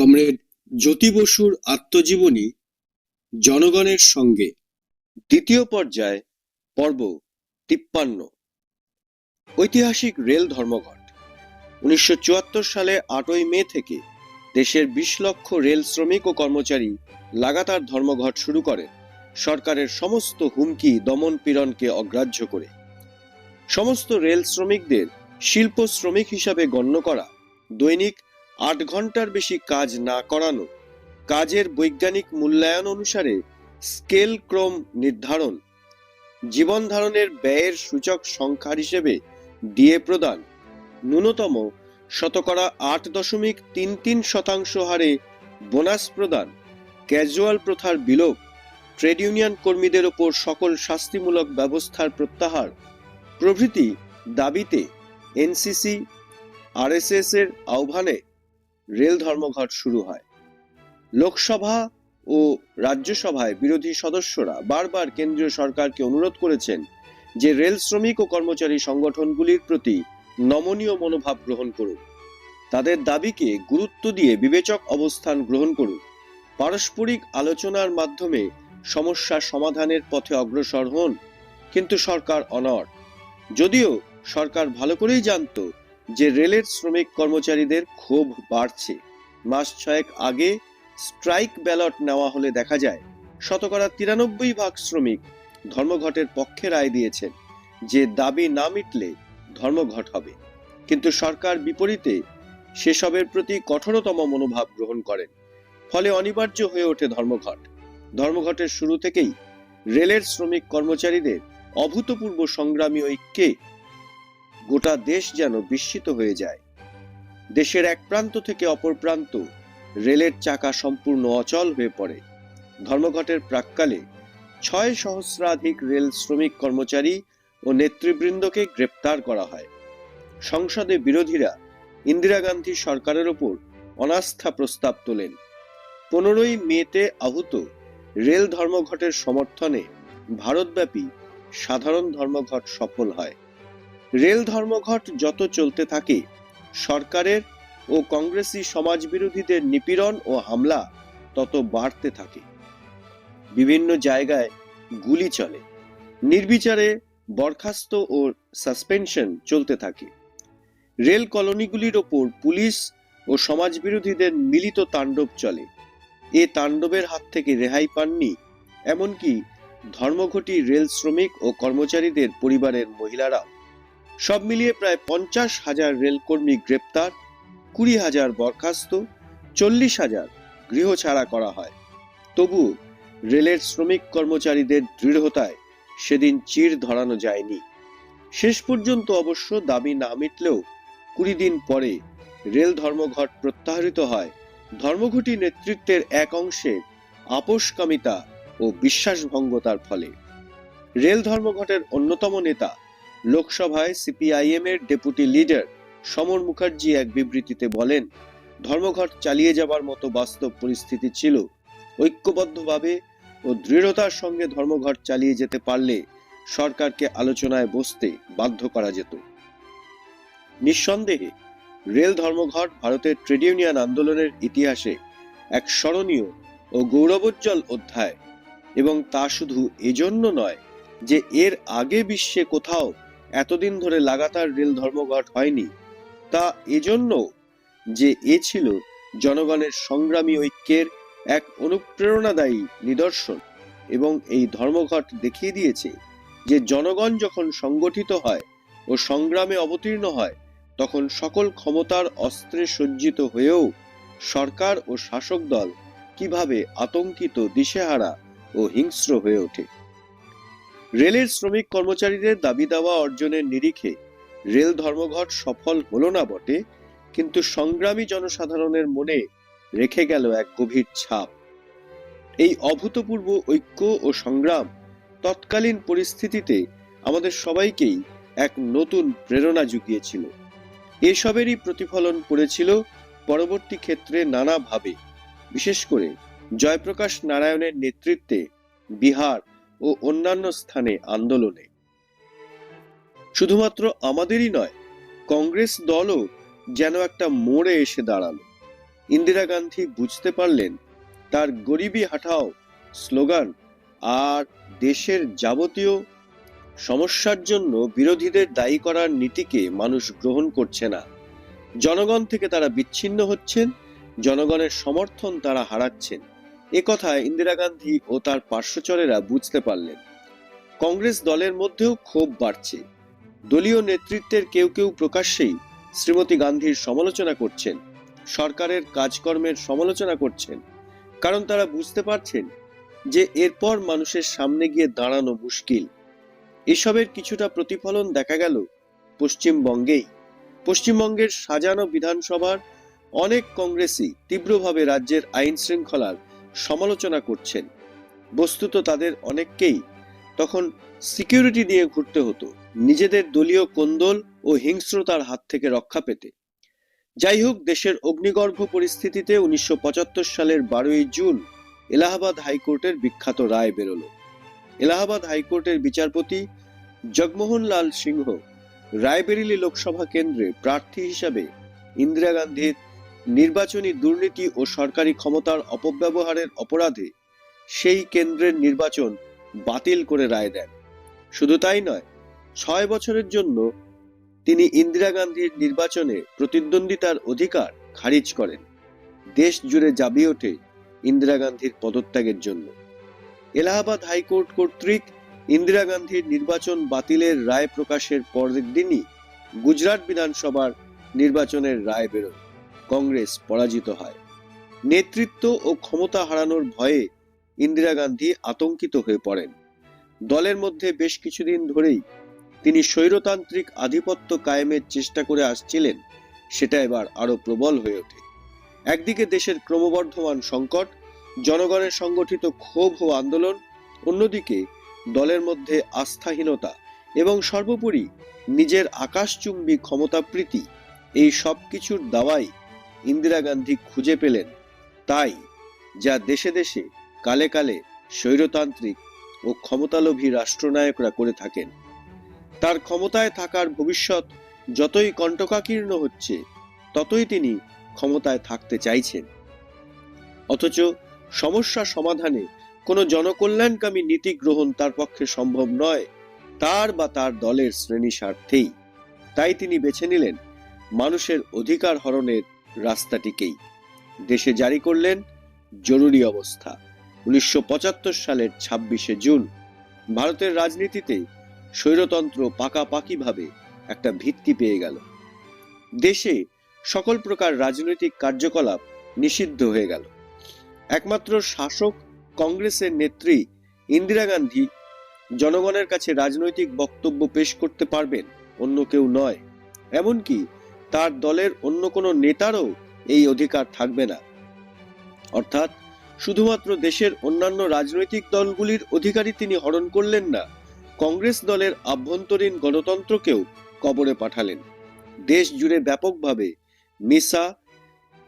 Comrade জ্যোতি বসুর আত্মজীবনী জনগণের সঙ্গে। দ্বিতীয় পর্যায়, পর্ব তিপ্পান্ন। ঐতিহাসিক রেল ধর্মঘট। উনিশশো চুয়াত্তর সালে আটই মে থেকে দেশের বিশ লক্ষ রেল শ্রমিক ও কর্মচারী লাগাতার ধর্মঘট শুরু করেন সরকারের সমস্ত হুমকি দমন পীড়নকে অগ্রাহ্য করে। সমস্ত রেল শ্রমিকদের শিল্প শ্রমিক হিসাবে গণ্য করা, দৈনিক আট ঘণ্টার বেশি কাজ না করানো। কাজের বৈজ্ঞানিক মূল্যায়ন অনুসারে স্কেল ক্রম নির্ধারণ, জীবন ধারণের ব্যয়ের সূচক সংখ্যার হিসেবে ডিএ প্রদান, ন্যূনতম শতকরা আট দশমিক তিন তিন শতাংশ হারে বোনাস প্রদান, ক্যাজুয়াল প্রথার বিলোপ, ট্রেড ইউনিয়ন কর্মীদের ওপর সকল শাস্তিমূলক ব্যবস্থার প্রত্যাহার, প্রভৃতি দাবিতে এনসিসি, আরএসএস এর আহ্বানে রেল ধর্মঘট শুরু হয়। লোকসভা ও রাজ্যসভায় বিরোধী সদস্যরা বারবার কেন্দ্রীয় সরকারকে অনুরোধ করেছেন যে রেল শ্রমিক ও কর্মচারী সংগঠনগুলির প্রতি নমনীয় মনোভাব গ্রহণ করুন। তাদের দাবিকে গুরুত্ব দিয়ে বিবেচক অবস্থান গ্রহণ করুন। পারস্পরিক আলোচনার মাধ্যমে সমস্যা সমাধানের পথে অগ্রসর হন, কিন্তু সরকার অনড়। যদিও সরকার ভালো করেই জানতো যে রেলের শ্রমিক কর্মচারীদের ক্ষোভ বাড়ছে। মাস ছয়েক আগে স্ট্রাইক ব্যালট নেওয়া হলে দেখা যায়, শতকরা তিরানব্বই ভাগ শ্রমিক ধর্মঘটের পক্ষে রায় দিয়েছেন যে দাবি না মিটলে ধর্মঘট হবে। কিন্তু সরকার বিপরীতে সেসবের প্রতি কঠোরতম মনোভাব গ্রহণ করেন। ফলে অনিবার্য হয়ে ওঠে ধর্মঘট। ধর্মঘটের শুরু থেকেই রেলের শ্রমিক কর্মচারীদের অভূতপূর্ব সংগ্রামী ঐক্যে গোটা দেশ যেন বিস্মিত হয়ে যায়। দেশের এক প্রান্ত থেকে অপর প্রান্ত রেলের চাকা সম্পূর্ণ অচল হয়ে পড়ে। ধর্মঘটের প্রাককালে ছয় সহস্রাধিক রেল শ্রমিক কর্মচারী ও নেতৃবৃন্দকে গ্রেপ্তার করা হয়। সংসদে বিরোধীরা ইন্দিরা গান্ধী সরকারের ওপর অনাস্থা প্রস্তাব তোলেন। পনেরোই মেতে আহত রেল ধর্মঘটের সমর্থনে ভারতব্যাপী সাধারণ ধর্মঘট সফল হয়। রেল ধর্মঘট যত চলতে থাকে, সরকারের ও কংগ্রেসি সমাজ বিরোধীদের নিপীড়ন ও হামলা তত বাড়তে থাকে। বিভিন্ন জায়গায় গুলি চলে, নির্বিচারে বরখাস্ত ও সাসপেনশন চলতে থাকে। রেল কলোনিগুলির ওপর পুলিশ ও সমাজ বিরোধীদের মিলিত তাণ্ডব চলে। এ তাণ্ডবের হাত থেকে রেহাই পাননি, এমনকি ধর্মঘটি রেল শ্রমিক ও কর্মচারীদের পরিবারের মহিলারাও। সব মিলিয়ে প্রায় পঞ্চাশ হাজার রেলকর্মী গ্রেপ্তার, কুড়ি হাজার বরখাস্ত, চল্লিশ হাজার গৃহ ছাড়া করা হয়। তবু রেলের শ্রমিক কর্মচারীদের দৃঢ়তায় সেদিন চির ধরানো যায়নি। শেষ পর্যন্ত অবশ্য দাবি না মিটলেও কুড়ি দিন পরে রেল ধর্মঘট প্রত্যাহৃত হয়। ধর্মঘটি নেতৃত্বের এক অংশের আপোষকামিতা ও বিশ্বাসভঙ্গতার ফলে। রেল ধর্মঘটের অন্যতম নেতা লোকসভায় সিপিআইএম এর ডেপুটি লিডার সমর মুখার্জি এক বিবৃতিতে বলেন, ধর্মঘট চালিয়ে যাবার মতো বাস্তব পরিস্থিতি ছিল। ঐক্যবদ্ধভাবে ও দৃঢ়তার সঙ্গে ধর্মঘট চালিয়ে যেতে পারলে সরকারকে আলোচনায় বসতে বাধ্য করা যেত। নিঃসন্দেহে, রেল ধর্মঘট ভারতের ট্রেড ইউনিয়ন আন্দোলনের ইতিহাসে এক স্মরণীয় ও গৌরবোজ্জ্বল অধ্যায় এবং তা শুধু এজন্য নয় যে এর আগে বিশ্বে কোথাও এতদিন ধরে লাগাতার রেল ধর্মঘট হয়নি, তা এজন্য যে এ ছিল জনগণের সংগ্রামী ঐক্যের এক অনুপ্রেরণাদায়ী নিদর্শন এবং এই ধর্মঘট দেখিয়ে দিয়েছে যে জনগণ যখন সংগঠিত হয় ও সংগ্রামে অবতীর্ণ হয়, তখন সকল ক্ষমতার অস্ত্রে সজ্জিত হয়েও সরকার ও শাসক দল কীভাবে আতঙ্কিত, দিশেহারা ও হিংস্র হয়ে ওঠে। রেলের শ্রমিক কর্মচারীদের দাবি দাওয়া অর্জনের নিরিখে রেল ধর্মঘট সফল হলো না বটে, কিন্তু সংগ্রামী জনসাধারণের মনে রেখে গেল এক গভীর ছাপ। এই অভূতপূর্ব ঐক্য ও সংগ্রাম তৎকালীন পরিস্থিতিতে আমাদের সবাইকেই এক নতুন প্রেরণা জুগিয়েছিল। এসবেরই প্রতিফলন পড়েছিল পরবর্তী ক্ষেত্রে নানাভাবে, বিশেষ করে জয়প্রকাশ নারায়ণের নেতৃত্বে বিহার। ও অন্যান্য স্থানে আন্দোলনে। শুধুমাত্র আমাদেরই নয়, কংগ্রেস দলও যেন একটা মোড়ে এসে দাঁড়াল। ইন্দিরা গান্ধী বুঝতে পারলেন, তার গরিবি হাঁটাও স্লোগান, আর দেশের যাবতীয় সমস্যার জন্য বিরোধীদের দায়ী করার নীতিকে মানুষ গ্রহণ করছে না। জনগণ থেকে তারা বিচ্ছিন্ন হচ্ছেন, জনগণের সমর্থন তারা হারাচ্ছেন। এ কথা ইন্দিরা গান্ধী ও তার পার্শ্বচরেরা বুঝতে পারলেন। কংগ্রেস দলের মধ্যেও ক্ষোভ বাড়ছে। দলীয় নেতৃত্বের কেউ কেউ প্রকাশ্যেই শ্রীমতী গান্ধীর সমালোচনা করছেন, সরকারের কাজকর্মের সমালোচনা করছেন, কারণ তারা বুঝতে পারছেন যে এরপর মানুষের সামনে গিয়ে দাঁড়ানো মুশকিল। এসবের কিছুটা প্রতিফলন দেখা গেল পশ্চিমবঙ্গেই। পশ্চিমবঙ্গের সাজানো বিধানসভার অনেক কংগ্রেসই তীব্রভাবে রাজ্যের আইন শৃঙ্খলার সমালোচনা করছেন। বস্তুত তাদের অনেককেই তখন সিকিউরিটি দিয়ে ঘুরতে হতো, নিজেদের দলীয় কোন্দল ও হিংস্রতার হাত থেকে রক্ষা পেতে। যাই হোক, দেশের অগ্নিগর্ভ পরিস্থিতিতে উনিশশো পঁচাত্তর সালের বারোই জুন এলাহাবাদ হাইকোর্টের বিখ্যাত রায় বেরোলো। এলাহাবাদ হাইকোর্টের বিচারপতি জগমোহন লাল সিংহ রায়বেরিলি লোকসভা কেন্দ্রে প্রার্থী হিসাবে ইন্দিরা গান্ধীর নির্বাচনী দুর্নীতি ও সরকারি ক্ষমতার অপব্যবহারের অপরাধে সেই কেন্দ্রের নির্বাচন বাতিল করে রায় দেন। শুধু তাই নয়, ছয় বছরের জন্য তিনি ইন্দিরা গান্ধীর নির্বাচনে প্রতিদ্বন্দ্বিতার অধিকার খারিজ করেন। দেশ জুড়ে জাবি ওঠে ইন্দিরা গান্ধীর পদত্যাগের জন্য। এলাহাবাদ হাইকোর্ট কর্তৃক ইন্দিরা গান্ধীর নির্বাচন বাতিলের রায় প্রকাশের পরের দিনই গুজরাট বিধানসভার নির্বাচনের রায় বেরোয়। কংগ্রেস পরাজিত হয়। নেতৃত্ব ও ক্ষমতা হারানোর ভয়ে ইন্দিরা গান্ধী আতঙ্কিত হয়ে পড়েন। দলের মধ্যে বেশ কিছুদিন ধরেই তিনি স্বৈরতান্ত্রিক আধিপত্য কায়েমের চেষ্টা করে আসছিলেন, সেটা এবার আরও প্রবল হয়ে ওঠে। একদিকে দেশের ক্রমবর্ধমান সংকট, জনগণের সংগঠিত ক্ষোভ ও আন্দোলন, অন্যদিকে দলের মধ্যে আস্থাহীনতা এবং সর্বোপরি নিজের আকাশচুম্বী ক্ষমতাপ্রীতি, এই সব কিছুর দাওয়াই ইন্দিরা গান্ধী খুঁজে পেলেন। তাই যা দেশে দেশে, কালে কালে স্বৈরতান্ত্রিক ও ক্ষমতালোভী রাষ্ট্রনায়করা করে থাকেন। তার ক্ষমতায় থাকার ভবিষ্যৎ যতই কণ্টকাকীর্ণ হচ্ছে, ততই তিনি ক্ষমতায় থাকতে চাইছেন। অথচ সমস্যা সমাধানে কোনো জনকল্যাণকামী নীতি গ্রহণ তার পক্ষে সম্ভব নয়, তার বা তার দলের শ্রেণি স্বার্থেই। তাই তিনি বেছে নিলেন মানুষের অধিকার হরণের রাস্তাটিকেই। দেশে জারি করলেন জরুরি অবস্থা। উনিশশো পঁচাত্তর সালের ছাব্বিশে জুন ভারতের রাজনীতিতে স্বৈরতন্ত্র পাকাপাকিভাবে একটা ভিত্তি পেয়ে গেল। দেশে সকল প্রকার রাজনৈতিক কার্যকলাপ নিষিদ্ধ হয়ে গেল। একমাত্র শাসক কংগ্রেসের নেত্রী ইন্দিরা গান্ধী জনগণের কাছে রাজনৈতিক বক্তব্য পেশ করতে পারবেন অন্য কেউ নয়। এমনকি তার দলের অন্য কোনো নেতারও এই অধিকার থাকবে না। অর্থাৎ শুধুমাত্র দেশের অন্যান্য রাজনৈতিক দলগুলির অধিকারই তিনি হরণ করলেন না, কংগ্রেস দলের আভ্যন্তরীণ গণতন্ত্রকেও কবরে পাঠালেন। দেশ জুড়ে ব্যাপকভাবে মিসা,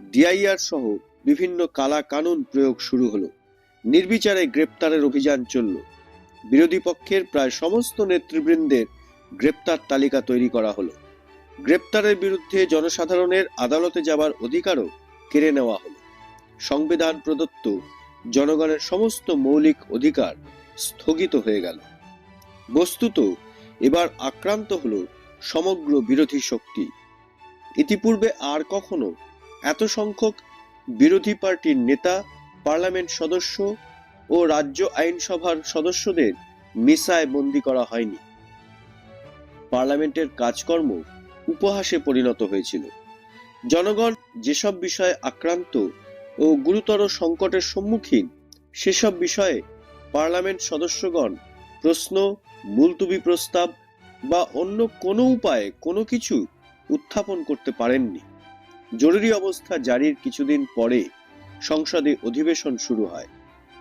ডিআইআর সহ বিভিন্ন কালা কানুন প্রয়োগ শুরু হলো। নির্বিচারে গ্রেপ্তারের অভিযান চলল। বিরোধী পক্ষের প্রায় সমস্ত নেতৃবৃন্দের গ্রেপ্তার তালিকা তৈরি করা হলো। গ্রেপ্তারের বিরুদ্ধে জনসাধারণের আদালতে যাবার অধিকারও কেড়ে নেওয়া হলো। সংবিধান প্রদত্ত জনগণের সমস্ত মৌলিক অধিকার স্থগিত হয়ে গেল। বস্তুত এবার আক্রান্ত হলো সমগ্র বিরোধী শক্তি। ইতিপূর্বে আর কখনো এত সংখ্যক বিরোধী পার্টির নেতা, পার্লামেন্ট সদস্য ও রাজ্য আইনসভার সদস্যদের মিসায় বন্দি করা হয়নি। পার্লামেন্টের কাজকর্ম উপহাসে পরিণত হয়েছিল। জনগণ যেসব বিষয়ে আক্রান্ত ও গুরুতর সংকটের সম্মুখীন, সেসব বিষয়ে পার্লামেন্ট সদস্যগণ প্রশ্ন, মুলতুবি প্রস্তাব বা অন্য কোনো উপায়ে কোনো কিছু উত্থাপন করতে পারেননি। জরুরি অবস্থা জারির কিছুদিন পরে সংসদে অধিবেশন শুরু হয়।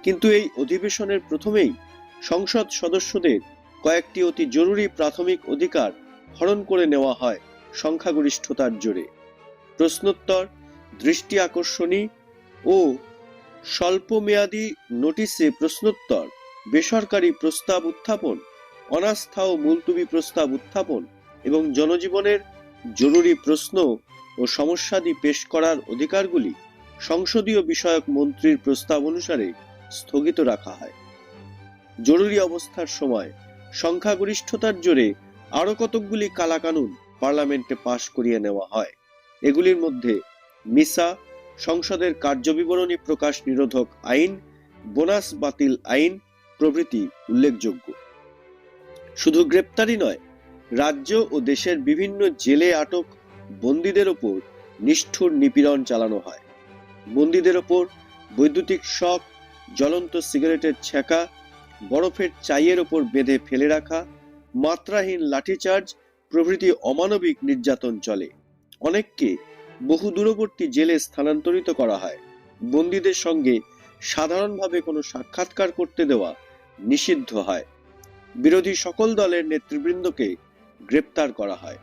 কিন্তু এই অধিবেশনের প্রথমেই সংসদ সদস্যদের কয়েকটি অতি জরুরি প্রাথমিক অধিকার হরণ করে নেওয়া হয়। সংখ্যাগরিষ্ঠতার জোরে। প্রশ্নোত্তর, দৃষ্টি আকর্ষণী ও স্বল্পমেয়াদী নোটিশে প্রশ্নোত্তর, বেসরকারি প্রস্তাব উত্থাপন, অনাস্থা ও মুলতুবি প্রস্তাব উত্থাপন এবং জনজীবনের জরুরি প্রশ্ন ও সমস্যাদি পেশ করার অধিকারগুলি সংসদীয় বিষয়ক মন্ত্রীর প্রস্তাব অনুসারে স্থগিত রাখা হয়। জরুরি অবস্থার সময় সংখ্যাগরিষ্ঠতার জোরে আরও কতকগুলি কালাকানুন পার্লামেন্টে পাশ করিয়ে নেওয়া হয়। এগুলির মধ্যে মিসা, সংসদের কার্যবিবরণী প্রকাশ নিরোধক আইন, বোনাস বাতিল আইন প্রভৃতি উল্লেখযোগ্য। শুধু গ্রেপ্তারই নয়, রাজ্য ও দেশের বিভিন্ন জেলে আটক বন্দীদের ওপর নিষ্ঠুর নিপীড়ন চালানো হয়। বন্দীদের ওপর বৈদ্যুতিক শক, জ্বলন্ত সিগারেটের ছ্যাঁকা, বরফের চাইয়ের ওপর বেঁধে ফেলে রাখা, মাত্রাহীন লাঠিচার্জ প্রভৃতি অমানবিক নির্যাতন চলে। অনেককে বহু দূরবর্তী জেলে স্থানান্তরিত করা হয়। বন্দীদের সঙ্গে সাধারণভাবে কোনো সাক্ষাৎকার করতে দেওয়া নিষিদ্ধ হয়। বিরোধী সকল দলের নেতৃবৃন্দকে গ্রেপ্তার করা হয়।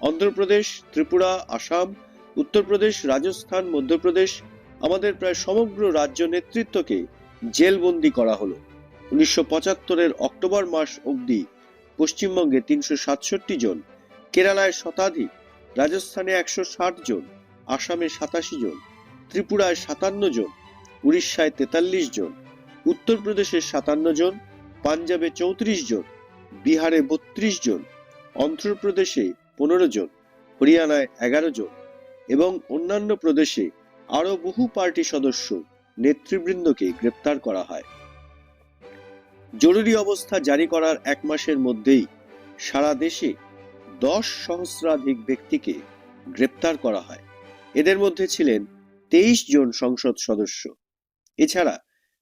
অন্ধ্রপ্রদেশ, ত্রিপুরা, আসাম, উত্তরপ্রদেশ, রাজস্থান, মধ্যপ্রদেশ আমাদের প্রায় সমগ্র রাজ্য নেতৃত্বকে জেলবন্দি করা হলো। উনিশশো পঁচাত্তরের অক্টোবর মাস অবধি পশ্চিমবঙ্গে তিনশো সাতষট্টি জন, কেরালায় শতাধিক, রাজস্থানে একশো ষাট জন, আসামে সাতাশি জন, ত্রিপুরায় সাতান্ন জন, উড়িষ্যায় তেতাল্লিশ জন, উত্তরপ্রদেশে সাতান্ন জন, পাঞ্জাবে চৌত্রিশ জন, বিহারে বত্রিশ জন, অন্ধ্রপ্রদেশে পনেরো জন, হরিয়ানায় এগারো জন এবং অন্যান্য প্রদেশে আরও বহু পার্টি সদস্য নেতৃবৃন্দকে গ্রেপ্তার করা হয়। জরুরি অবস্থা জারি করার এক মাসের মধ্যেই সারা দেশে দশ সহস্রাধিক ব্যক্তিকে গ্রেপ্তার করা হয়। এদের মধ্যে ছিলেন তেইশ জন সংসদ সদস্য। এছাড়া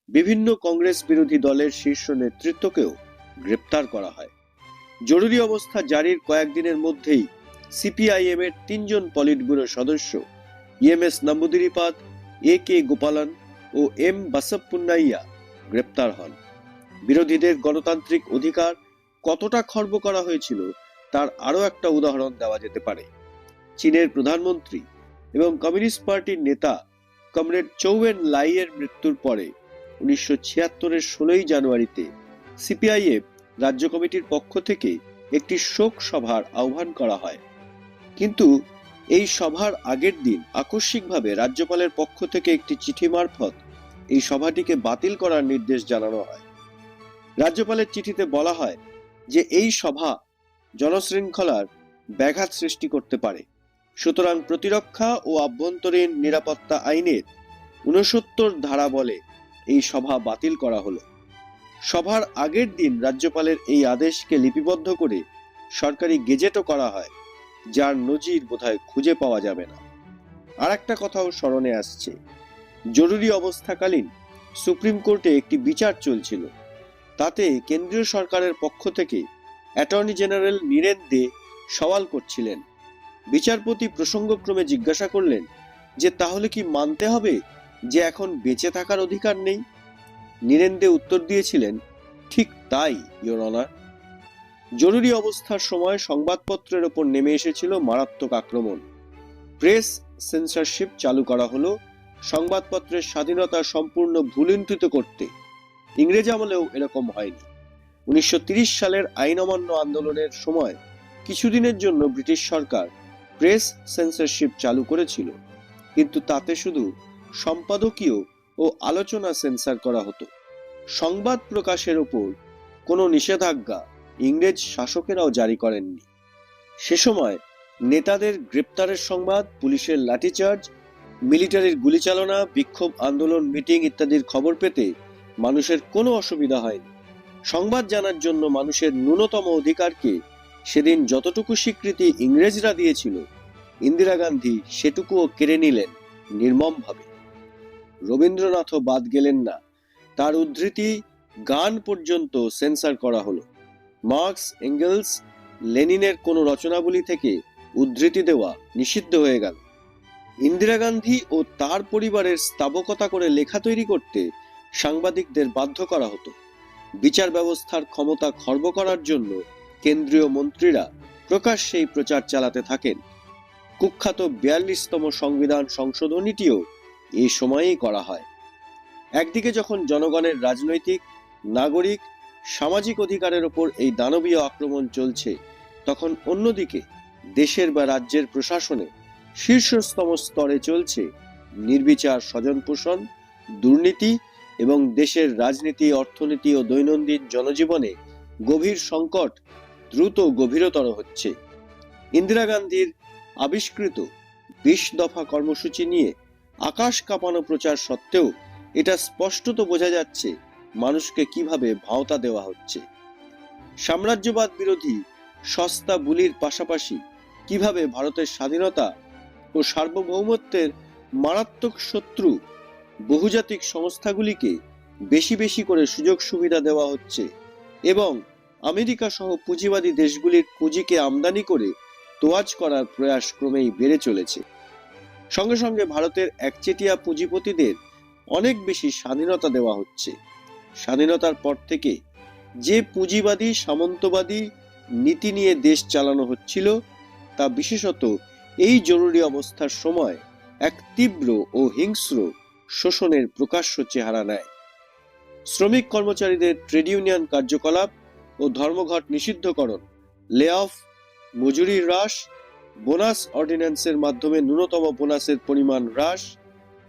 বিভিন্ন কংগ্রেস বিরোধী দলের শীর্ষ নেতৃত্বকেও গ্রেপ্তার করা হয়। জরুরি অবস্থা জারির কয়েকদিনের মধ্যেই সিপিআইএম এর তিনজন পলিট ব্যুরো সদস্য EMS Namboodiripad, A K Gopalan O M Basavapunnaiah গ্রেপ্তার হন। বিরোধীদের গণতান্ত্রিক অধিকার কতটা খর্ব করা হয়েছিল তার আরও একটা উদাহরণ দেওয়া যেতে পারে। চীনের প্রধানমন্ত্রী এবং কমিউনিস্ট পার্টির নেতা কমরেড চৌয়েন লাইয়ের মৃত্যুর পরে উনিশশো ছিয়াত্তরের ষোলোই জানুয়ারিতে সিপিআইএফ রাজ্য কমিটির পক্ষ থেকে একটি শোক সভার আহ্বান করা হয়। কিন্তু এই সভার আগের দিন আকস্মিকভাবে রাজ্যপালের পক্ষ থেকে একটি চিঠি মারফত এই সভাটিকে বাতিল করার নির্দেশ জানানো হয়। রাজ্যপালের চিঠিতে বলা হয় যে এই সভা জনশৃঙ্খলার ব্যাঘাত সৃষ্টি করতে পারে। সুতরাং প্রতিরক্ষা ও আভ্যন্তরীণ নিরাপত্তা আইনের উনসত্তর ধারা বলে এই সভা বাতিল করা হলো। সভার আগের দিন রাজ্যপালের এই আদেশকে লিপিবদ্ধ করে সরকারি গেজেটও করা হয়, যার নজির বোধহয় খুঁজে পাওয়া যাবে না। আর একটা কথাও স্মরণে আসছে। জরুরি অবস্থাকালীন সুপ্রিম কোর্টে একটি বিচার চলছিল। তাতে কেন্দ্রীয় সরকারের পক্ষ থেকে অ্যাটর্নি জেনারেল নীরেন দে সওয়াল করছিলেন। বিচারপতি প্রসঙ্গক্রমে জিজ্ঞাসা করলেন যে তাহলে কি মানতে হবে যে এখন বেঁচে থাকার অধিকার নেই? নীরেন দে উত্তর দিয়েছিলেন, ঠিক তাই ইয়োর অনার। জরুরি অবস্থার সময় সংবাদপত্রের ওপর নেমে এসেছিল মারাত্মক আক্রমণ। প্রেস সেন্সরশিপ চালু করা হলো, সংবাদপত্রের স্বাধীনতা সম্পূর্ণ ভুলুণ্ঠিত করতে। ইংরেজ আমলেও এরকম হয়নি। উনিশশো সালের আইন অমান্য আন্দোলনের সময় কিছুদিনের জন্য ব্রিটিশ সরকার প্রেস সেন্সরশিপ চালু করেছিল। কিন্তু তাতে শুধু সম্পাদকীয় ও আলোচনা সেন্সার করা হতো। সংবাদ প্রকাশের ওপর কোনো নিষেধাজ্ঞা ইংরেজ শাসকেরাও জারি করেননি। সে সময় নেতাদের গ্রেপ্তারের সংবাদ, পুলিশের লাঠিচার্জ, মিলিটারির গুলিচালনা, বিক্ষোভ আন্দোলন, মিটিং ইত্যাদির খবর পেতে মানুষের কোনো অসুবিধা হয়নি। সংবাদ জানার জন্য মানুষের ন্যূনতম অধিকারকে সেদিন যতটুকু স্বীকৃতি ইংরেজরা দিয়েছিল, ইন্দিরা গান্ধী সেটুকুও কেড়ে নিলেন নির্মমভাবে। রবীন্দ্রনাথও বাদ গেলেন না। তার উদ্ধৃতি, গান পর্যন্ত সেন্সার করা হলো। মার্কস, এঙ্গেলস, লেনিনের কোনো রচনাবলী থেকে উদ্ধৃতি দেওয়া নিষিদ্ধ হয়ে গেল। ইন্দিরা গান্ধী ও তার পরিবারের স্তাবকতা করে লেখা তৈরি করতে সাংবাদিকদের বাধ্য করা হতো। বিচার ব্যবস্থার ক্ষমতা খর্ব করার জন্য কেন্দ্রীয় মন্ত্রীরা প্রকাশ্যেই প্রচার চালাতে থাকেন। কুখ্যাত বিয়াল্লিশতম সংবিধান সংশোধনীটিও এই সময়েই করা হয়। একদিকে যখন জনগণের রাজনৈতিক, নাগরিক, সামাজিক অধিকারের ওপর এই দানবীয় আক্রমণ চলছে, তখন অন্যদিকে দেশের বা রাজ্যের প্রশাসনে শীর্ষস্তম স্তরে চলছে নির্বিচার স্বজন পোষণ দুর্নীতি এবং দেশের রাজনীতি, অর্থনীতি ও দৈনন্দিন জনজীবনে গভীর সংকট দ্রুত গভীরতর হচ্ছে। ইন্দিরা গান্ধীর আবিষ্কৃত বিশ দফা কর্মসূচি নিয়ে আকাশ কাঁপানো প্রচার সত্ত্বেও এটা স্পষ্টত বোঝা যাচ্ছে মানুষকে কীভাবে ভাওতা দেওয়া হচ্ছে। সাম্রাজ্যবাদ বিরোধী সস্তা বুলির পাশাপাশি কীভাবে ভারতের স্বাধীনতা ও সার্বভৌমত্বের মারাত্মক শত্রু বহুজাতিক সংস্থাগুলিকে বেশি বেশি করে সুযোগ সুবিধা দেওয়া হচ্ছে এবং আমেরিকা সহ পুঁজিবাদী দেশগুলির পুঁজিকে আমদানি করে তোয়াজ করার প্রয়াস ক্রমেই বেড়ে চলেছে। সঙ্গে সঙ্গে ভারতের একচেটিয়া পুঁজিপতিদের অনেক বেশি স্বাধীনতা দেওয়া হচ্ছে। স্বাধীনতার পর থেকে যে পুঁজিবাদী, সামন্তবাদী নীতি নিয়ে দেশ চালানো হচ্ছিল, তা বিশেষত এই জরুরি অবস্থার সময় এক তীব্র ও হিংস্র শোষণের প্রকাশ্য চেহারা নেয়। শ্রমিক কর্মচারীদের ট্রেড ইউনিয়ন কার্যকলাপ ও ধর্মঘট নিষিদ্ধকরণ লে অফ মজুরি হ্রাস, বোনাস অর্ডিন্যান্সের মাধ্যমে ন্যূনতম বোনাসের পরিমাণ হ্রাস,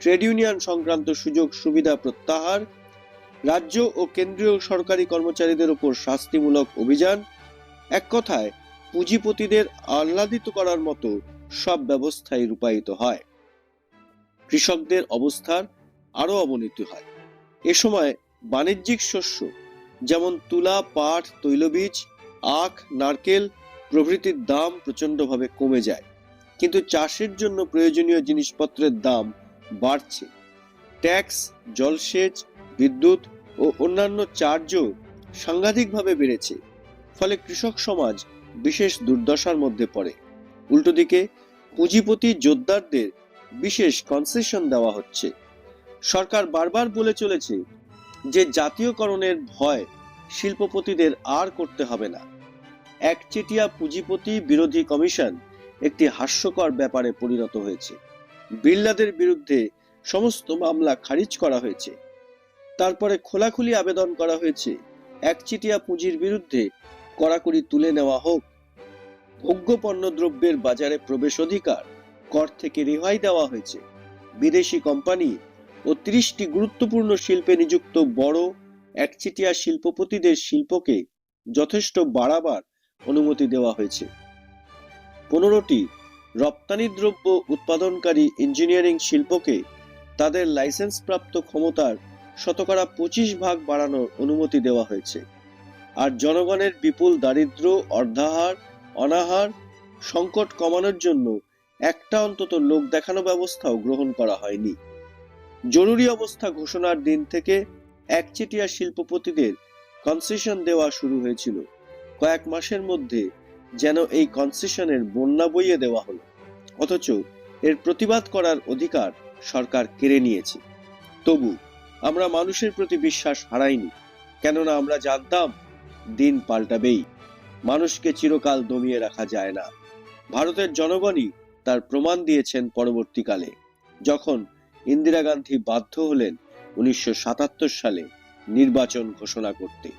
ট্রেড ইউনিয়ন সংক্রান্ত সুযোগ সুবিধা প্রত্যাহার, রাজ্য ও কেন্দ্রীয় সরকারি কর্মচারীদের উপর শাস্তিমূলক অভিযান, এক কথায় পুঁজিপতিদের আহ্লাদিত করার মতো সব ব্যবস্থাই রূপায়িত হয়। কৃষকদের অবস্থার আরও অবনতি হয়। এ সময় বাণিজ্যিক শস্য যেমন তুলা, পাট, তৈলবীজ, আখ, নারকেল প্রভৃতির দাম প্রচণ্ডভাবে কমে যায়। কিন্তু চাষের জন্য প্রয়োজনীয় জিনিসপত্রের দাম বাড়ছে। ট্যাক্স, জলসেচ, বিদ্যুৎ ও অন্যান্য চার্জও সাংঘাতিকভাবে বেড়েছে। ফলে কৃষক সমাজ বিশেষ দুর্দশার মধ্যে পড়ে। উল্টো দিকে পুঁজিপতি যোদ্ধারদের বিশেষ কনসেশন দেওয়া হচ্ছে। সরকার বারবার বলে চলেছে যে জাতীয়করণের ভয় শিল্পপতিদের আর করতে হবে না। একচেটিয়া পুঁজিপতি বিরোধী কমিশন একটি হাস্যকর ব্যাপারে পরিণত হয়েছে। বিল্লাদের বিরুদ্ধে সমস্ত মামলা খারিজ করা হয়েছে। তারপরে খোলাখুলি আবেদন করা হয়েছে একচিটিয়া পুঁজির বিরুদ্ধে কড়াকড়ি তুলে নেওয়া হোক। ভোগ্য পণ্যদ্রব্যের বাজারে প্রবেশ অধিকার কর থেকে রেহাই দেওয়া হয়েছে। বিদেশি কোম্পানি ও ত্রিশটি গুরুত্বপূর্ণ শিল্পে নিযুক্ত বড় একচিটিয়া শিল্পপতিদের শিল্পকে যথেষ্ট বাড়াবার অনুমতি দেওয়া হয়েছে। পনেরোটি রপ্তানি দ্রব্য উৎপাদনকারী ইঞ্জিনিয়ারিং শিল্পকে তাদের লাইসেন্সপ্রাপ্ত ক্ষমতার শতকরা পঁচিশ ভাগ বাড়ানোর অনুমতি দেওয়া হয়েছে। আর জনগণের বিপুল দারিদ্র অর্ধাহার, অনাহার, সংকট কমানোর জন্য একটা অন্তত লোক দেখানো ব্যবস্থাও গ্রহণ করা হয়নি। জরুরি অবস্থা ঘোষণার দিন থেকে একচেটিয়া শিল্পপতিদের কনসেশন দেওয়া শুরু হয়েছিল। কয়েক মাসের মধ্যে যেন এই কনসেশনের বন্যা বইয়ে দেওয়া হলো। অথচ এর প্রতিবাদ করার অধিকার সরকার কেড়ে নিয়েছে। তবু আমরা মানুষের প্রতি বিশ্বাস হারাইনি, কেননা আমরা জানতাম দিন পাল্টাবেই। মানুষকে চিরকাল দমিয়ে রাখা যায় না। ভারতের জনগণই তার প্রমাণ দিয়েছেন পরবর্তীকালে, যখন ইন্দিরা গান্ধী বাধ্য হলেন উনিশশো সাতাত্তর সালে নির্বাচন ঘোষণা করতে।